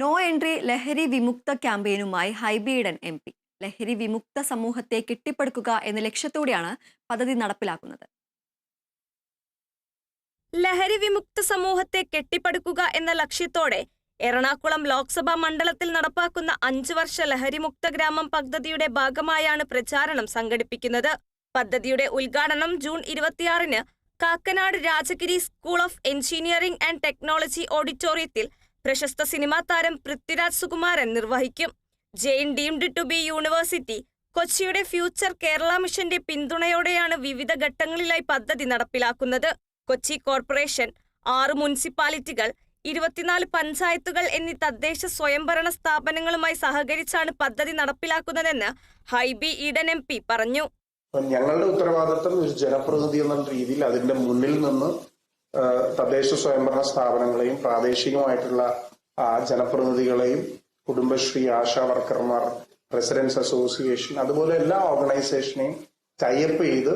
No entry ലഹരി വിമുക്ത ക്യാമ്പയിനുമായി Hibi Eden M P. ലഹരി വിമുക്ത സമൂഹത്തെ കെട്ടിപ്പടുക്കുക എന്ന ലക്ഷ്യത്തോടെയാണ് പദ്ധതി നടപ്പിലാക്കുന്നത്. ലഹരി വിമുക്ത സമൂഹത്തെ കെട്ടിപ്പടുക്കുക എന്ന ലക്ഷ്യത്തോടെ എറണാകുളം ലോക്സഭാ മണ്ഡലത്തിൽ നടപ്പാക്കുന്ന അഞ്ചു വർഷ ലഹരിമുക്ത ഗ്രാമം പദ്ധതിയുടെ ഭാഗമായാണ് പ്രചാരണം സംഘടിപ്പിക്കുന്നത്. പദ്ധതിയുടെ ഉദ്ഘാടനം ജൂൺ ഇരുപത്തിയാറിന് Kakkanad Rajagiri school of engineering and technology ഓഡിറ്റോറിയത്തിൽ പ്രശസ്ത സിനിമാ താരം പൃഥ്വിരാജ് സുകുമാരൻ നിർവഹിക്കും. Jain deemed to be university കൊച്ചിയുടെ ഫ്യൂച്ചർ കേരള മിഷന്റെ പിന്തുണയോടെയാണ് വിവിധ ഘട്ടങ്ങളിലായി പദ്ധതി നടപ്പിലാക്കുന്നത്. കൊച്ചി കോർപ്പറേഷൻ ആറ് മുനിസിപ്പാലിറ്റികൾ ഇരുപത്തിനാല് പഞ്ചായത്തുകൾ എന്നീ തദ്ദേശ സ്വയംഭരണ സ്ഥാപനങ്ങളുമായി സഹകരിച്ചാണ് പദ്ധതി നടപ്പിലാക്കുന്നതെന്ന് ഹൈബി ഈഡൻ എം പറഞ്ഞു. ഞങ്ങളുടെ ഉത്തരവാദിത്വം ഒരു ജനപ്രതിനിധി എന്നുള്ള രീതിയിൽ അതിന്റെ മുന്നിൽ നിന്ന് തദ്ദേശ സ്വയംഭരണ സ്ഥാപനങ്ങളെയും പ്രാദേശികമായിട്ടുള്ള ജനപ്രതിനിധികളെയും കുടുംബശ്രീ ആശാ വർക്കർമാർ റെസിഡൻസ് അസോസിയേഷൻ അതുപോലെ എല്ലാ ഓർഗനൈസേഷനെയും ടൈപ്പ് ചെയ്ത്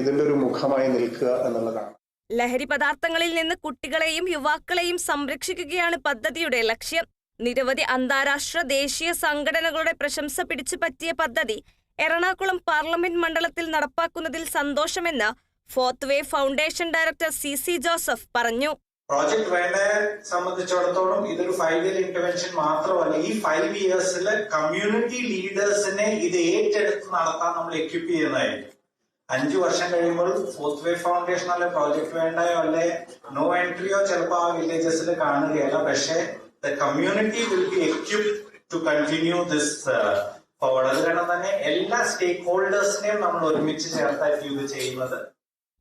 ഇതിന്റെ ഒരു മുഖമായി നിൽക്കുക എന്നുള്ളതാണ്. ലഹരി പദാർത്ഥങ്ങളിൽ നിന്ന് കുട്ടികളെയും യുവാക്കളെയും സംരക്ഷിക്കുകയാണ് പദ്ധതിയുടെ ലക്ഷ്യം. നിരവധി അന്താരാഷ്ട്ര ദേശീയ സംഘടനകളുടെ പ്രശംസ പിടിച്ചു പറ്റിയ പദ്ധതി എറണാകുളം പാർലമെന്റ് മണ്ഡലത്തിൽ നടപ്പാക്കുന്നതിൽ സന്തോഷമെന്ന് fourth way foundation director C C Joseph പറഞ്ഞു. പ്രോജക്ട് വേണ്ടയെ സംബന്ധിച്ചിടത്തോളം ഇതൊരു ഫൈവ് ഇയർ ഇന്റർവെൻഷൻ മാത്രമല്ല ഈ ഫൈവ് ഇയേഴ്സിൽ കമ്മ്യൂണിറ്റി ലീഡേഴ്സിനെ ഇത് ഏറ്റെടുത്ത് നടത്താൻ നമ്മൾ എക്യുപ്പ് ചെയ്യുന്നതായിരിക്കും. അഞ്ചു വർഷം കഴിയുമ്പോൾ ഫോർത്ത് വേ ഫൗണ്ടേഷൻ അല്ലെ പ്രോജക്ട് വേണ്ടയോ അല്ലെ? നോ എൻട്രിയോ ചിലപ്പോൾ ആ വില്ലേജസിൽ കാണുകയല്ല. പക്ഷേ the community will be equip to continue this forward അത് തന്നെ എല്ലാ സ്റ്റേക്ക് ഹോൾഡേഴ്സിനെയും നമ്മൾ ഒരുമിച്ച് ചേർത്തായിരിക്കും ഇത് ചെയ്യുന്നത്.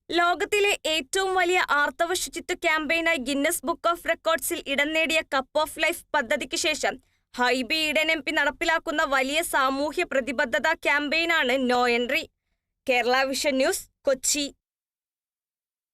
ലോകത്തിലെ ഏറ്റവും വലിയ ആർത്തവ ശുചിത്വ ക്യാമ്പയിനായി ഗിന്നസ് ബുക്ക് ഓഫ് റെക്കോർഡ്സിൽ ഇടം നേടിയ കപ്പ് ഓഫ് ലൈഫ് പദ്ധതിക്ക് ശേഷം ഹൈബി ഈഡൻ എം പി നടപ്പിലാക്കുന്ന വലിയ സാമൂഹ്യ പ്രതിബദ്ധതാ ക്യാമ്പയിനാണ് no entry. Kerala vision news Kochi.